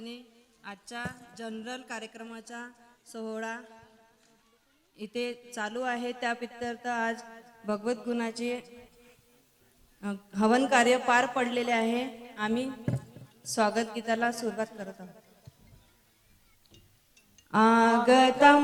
वतीने आजच्या जनरल कार्यक्रमाचा सोहळा इथे चालू आहे. त्या पित्तर्थ आज भगवत गुणाचे हवन कार्य पार पडलेले आहे. आम्ही स्वागत गीताला सुरुवात करत आहोत. आगता